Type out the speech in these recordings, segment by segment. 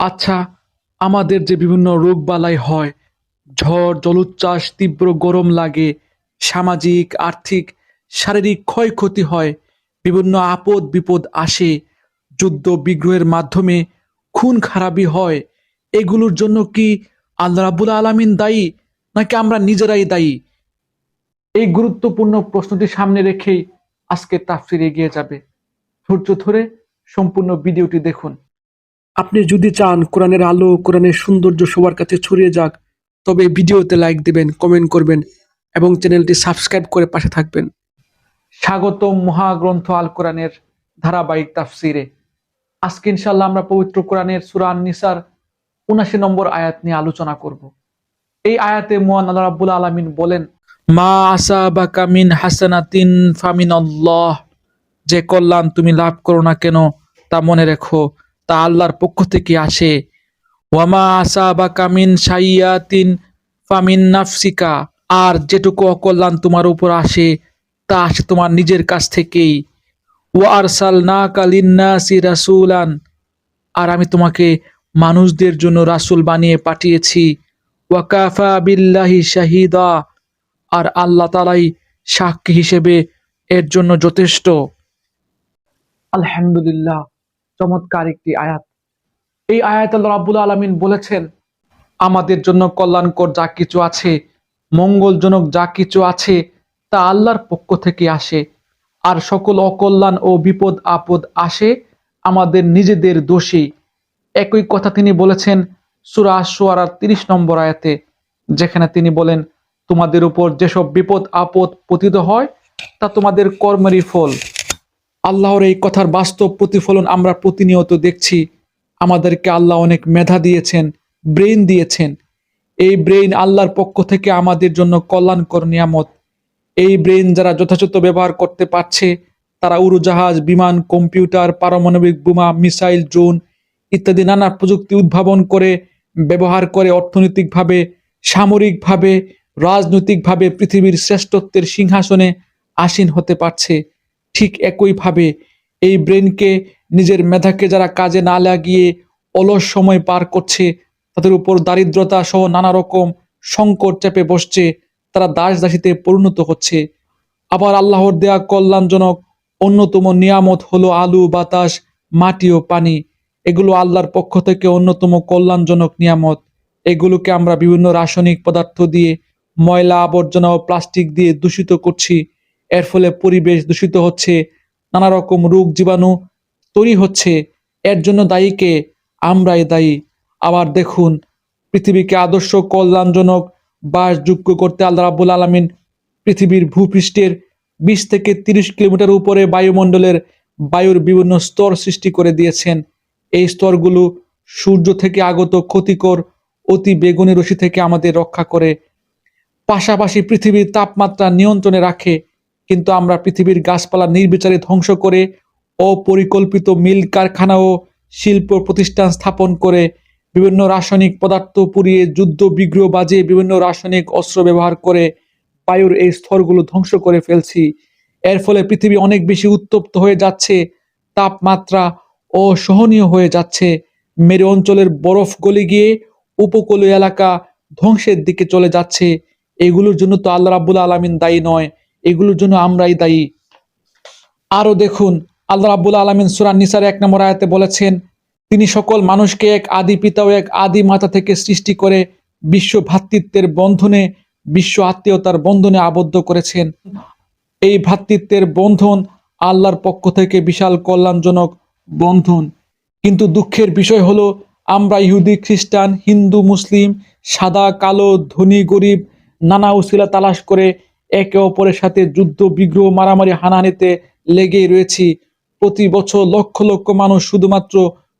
আচ্ছা আমাদের যে বিভিন্ন রোগবালাই হয়, ঝড়, জলোচ্ছ্বাস, তীব্র গরম লাগে, সামাজিক, আর্থিক, শারীরিক ক্ষয়ক্ষতি হয়, বিভিন্ন আপদ বিপদ আসে, যুদ্ধ বিগ্রহের মাধ্যমে খুন খারাপি হয়, এগুলোর জন্য কি আল্লাহ রাবুল আলমিন দায়ী, নাকি আমরা নিজেরাই দায়ী? এই গুরুত্বপূর্ণ প্রশ্নটি সামনে রেখেই আজকে তাফসির এগিয়ে যাবে। ধৈর্য ধরে সম্পূর্ণ ভিডিওটি দেখুন। আপনি যদি চান কোরআনের আলো, কোরআনের সৌন্দর্য সবার কাছে ছড়িয়ে যাক, তবে ভিডিওতে লাইক দিবেন, কমেন্ট করবেন এবং চ্যানেলটি সাবস্ক্রাইব করে পাশে থাকবেন। স্বাগত মহাগ্রন্থ আল কোরআনের ধারাবাহিক তাফসিরে। আজকে ইনশাল্লাহ আমরা পবিত্র কোরআনের সুরান নিসার উনাশি নম্বর আয়াত নিয়ে আলোচনা করব। এই আয়াতে মোহান আল্লাহ রাব্বুল আলমিন বলেন, মা আসাবাকা মিন হাসানাতিন ফামিন যে কল্যাণ তুমি লাভ করো না কেন, তা মনে রেখো। তা আল্লাহর পক্ষ থেকে আসে। ওয়ামা আসা বা কামিন সাইয়াতিন ফামিন নাফসিকা। আর যেটুকু অকল্যাণ তোমার উপর আসে, তা আসে তোমার নিজের কাছ থেকেই। ওয়া আরসাল না কালিন্নাসি রাসুলান। আর আমি তোমাকে মানুষদের জন্য রাসূল বানিয়ে পাঠিয়েছি। ওয়াকাফা বিল্লাহি শাহিদা। আর আল্লাহ তালাই সাক্ষী হিসেবে এর জন্য যথেষ্ট। আলহামদুলিল্লাহ। চমৎকার একটি আয়াত। এই আয়াত আল্লাহ রাব্বুল আলমিন বলেছেন, আমাদের জন্য কল্যাণকর যা কিছু আছে, মঙ্গলজনক যা কিছু আছে, তা আল্লাহর পক্ষ থেকে আসে। আর সকল অকল্যাণ ও বিপদ আপদ আসে আমাদের নিজেদের দোষী। একই কথা তিনি বলেছেন সুরা সোয়ারার তিরিশ নম্বর আয়াতে, যেখানে তিনি বলেন, তোমাদের উপর যেসব বিপদ আপদ পতিত হয়, তা তোমাদের কর্মেরই ফল। আল্লাহর এই কথার বাস্তব প্রতিফলন আমরা প্রতিনিয়ত দেখছি। আমাদেরকে আল্লাহ অনেক মেধা দিয়েছেন, ব্রেইন দিয়েছেন। এই ব্রেইন আল্লাহর পক্ষ থেকে আমাদের জন্য কল্যাণকর নিয়ামত। এই ব্রেইন যারা যথাযথ ব্যবহার করতে পারছে, তারা উড়োজাহাজ, বিমান, কম্পিউটার, পারমাণবিক বোমা, মিসাইল, ড্রোন ইত্যাদি নানা প্রযুক্তি উদ্ভাবন করে, ব্যবহার করে অর্থনৈতিকভাবে, সামরিকভাবে, রাজনৈতিকভাবে পৃথিবীর শ্রেষ্ঠত্বের সিংহাসনে আসীন হতে পারছে। ঠিক একইভাবে এই ব্রেনকে, নিজের মেধাকে যারা কাজে না লাগিয়ে অলস সময় পার করছে, তাদের উপর দারিদ্রতা সহ নানা রকম সংকট চেপে বসছে, তারা দাস দাসীতে পরিণত হচ্ছে। আবার আল্লাহর দেয়া কল্যাণজনক অন্যতম নিয়ামত হলো আলু, বাতাস, মাটি ও পানি। এগুলো আল্লাহর পক্ষ থেকে অন্যতম কল্যাণজনক নিয়ামত। এগুলোকে আমরা বিভিন্ন রাসায়নিক পদার্থ দিয়ে ময়লা, আবর্জনা ও প্লাস্টিক দিয়ে দূষিত করছি। এর ফলে পরিবেশ দূষিত হচ্ছে, নানা রকম রোগ জীবাণু তৈরি হচ্ছে। এর জন্য দায়ীকে আমরাই দায়ী। আবার দেখুন, পৃথিবীকে আদর্শ, কল্যাণজনক, বাসযোগ্য করতে আল্লাহ রাবুল আলমিন পৃথিবীর ভূপৃষ্ঠের বিশ থেকে তিরিশ কিলোমিটার উপরে বায়ুমণ্ডলের বায়ুর বিভিন্ন স্তর সৃষ্টি করে দিয়েছেন। এই স্তরগুলো সূর্য থেকে আগত ক্ষতিকর, অতি বেগুনি রশি থেকে আমাদের রক্ষা করে। পাশাপাশি পৃথিবীর তাপমাত্রা নিয়ন্ত্রণে রাখে। কিন্তু আমরা পৃথিবীর গাছপালা নির্বিচারে ধ্বংস করে অপরিকল্পিত মিল কারখানা ও শিল্প প্রতিষ্ঠান স্থাপন করে বিভিন্ন রাসায়নিক পদার্থ পুড়িয়ে যুদ্ধ, বিগ্রহ বাজে বিভিন্ন রাসায়নিক অস্ত্র ব্যবহার করে বায়ুর এই স্তরগুলো ধ্বংস করে ফেলছি। এর ফলে পৃথিবী অনেক বেশি উত্তপ্ত হয়ে যাচ্ছে, তাপমাত্রা অসহনীয় হয়ে যাচ্ছে। মেরু অঞ্চলের বরফ গলে গিয়ে উপকূলীয় এলাকা ধ্বংসের দিকে চলে যাচ্ছে। এগুলোর জন্য তো আল্লাহ রাবুল আলমিন দায়ী নয়। এগুলোর জন্য আমরাই দায়ী। আরও দেখুন, আল্লাহ রাবুল আলমিন সুরান নিসার এক নম্বর আয়াতে বলেছেন, তিনি সকল মানুষকে এক আদি পিতা ও এক আদি মাতা থেকে সৃষ্টি করে বিশ্ব ভ্রাতৃত্বের বন্ধনে, বিশ্ব আত্মীয়তার বন্ধনে আবদ্ধ করেছেন। এই ভ্রাতৃত্বের বন্ধন আল্লাহর পক্ষ থেকে বিশাল কল্যাণজনক বন্ধন। কিন্তু দুঃখের বিষয় হলো, আমরা ইহুদি, খ্রিস্টান, হিন্দু, মুসলিম, সাদা, কালো, ধনী, গরিব নানা উসিলা তালাশ করে একে অপরের সাথে যুদ্ধ, বিগ্রহ, মারামারি, হানাহানিতে লেগেই রয়েছি। প্রতি বছর লক্ষ লক্ষ মানুষ শুধুমাত্র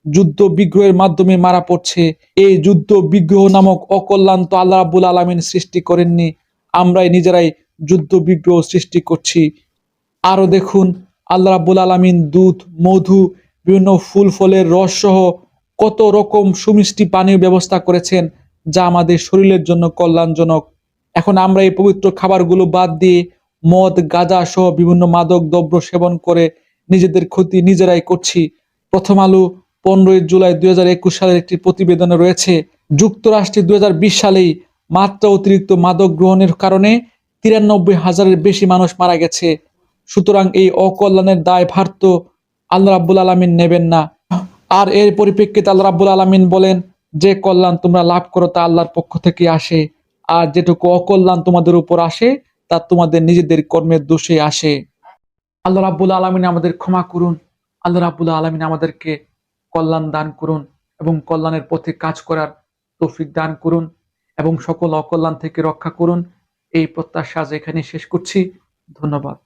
যুদ্ধ বিগ্রহের মাধ্যমে মারা পড়ছে। এই যুদ্ধ বিগ্রহ নামক অকল্যাণ তো আল্লাহ রাবুল আলমিন সৃষ্টি করেননি। আমরাই নিজেরাই যুদ্ধ বিগ্রহ সৃষ্টি করছি। আরও দেখুন, আল্লাহ রাবুল আলমিন দুধ, মধু, বিভিন্ন ফুল, ফলের রস সহ কত রকম সুমিষ্টি পানীয় ব্যবস্থা করেছেন, যা আমাদের শরীরের জন্য কল্যাণজনক। এখন আমরা এই পবিত্র খাবারগুলো বাদ দিয়ে মদ, গাঁজা সহ বিভিন্ন মাদক দ্রব্য সেবন করে নিজেদের ক্ষতি নিজেরাই করছি। প্রথম আলো পনেরোই জুলাই দু হাজার একুশ সালের একটি প্রতিবেদনে রয়েছে, যুক্তরাষ্ট্রে দু হাজার বিশ সালেই মাত্রা অতিরিক্ত মাদক গ্রহণের কারণে তিরানব্বই হাজারের বেশি মানুষ মারা গেছে। সুতরাং এই অকল্যাণের দায় ভার তো আল্লাহ রাব্বুল আলমিন নেবেন না। আর এর পরিপ্রেক্ষিতে আল্লাহ রাব্বুল আলমিন বলেন, যে কল্যাণ তোমরা লাভ করো তা আল্লাহর পক্ষ থেকে আসে। আর যেটুকু অকল্যাণ তোমাদের উপর আসে, তা তোমাদের নিজেদের কর্মের দোষে আসে। আল্লাহ রাবুল আলমিন আমাদের ক্ষমা করুন। আল্লাহ রাবুল আলমিন আমাদেরকে কল্যাণ দান করুন এবং কল্যাণের পথে কাজ করার তৌফিক দান করুন এবং সকল অকল্যাণ থেকে রক্ষা করুন। এই প্রত্যাশা আজ এখানে শেষ করছি। ধন্যবাদ।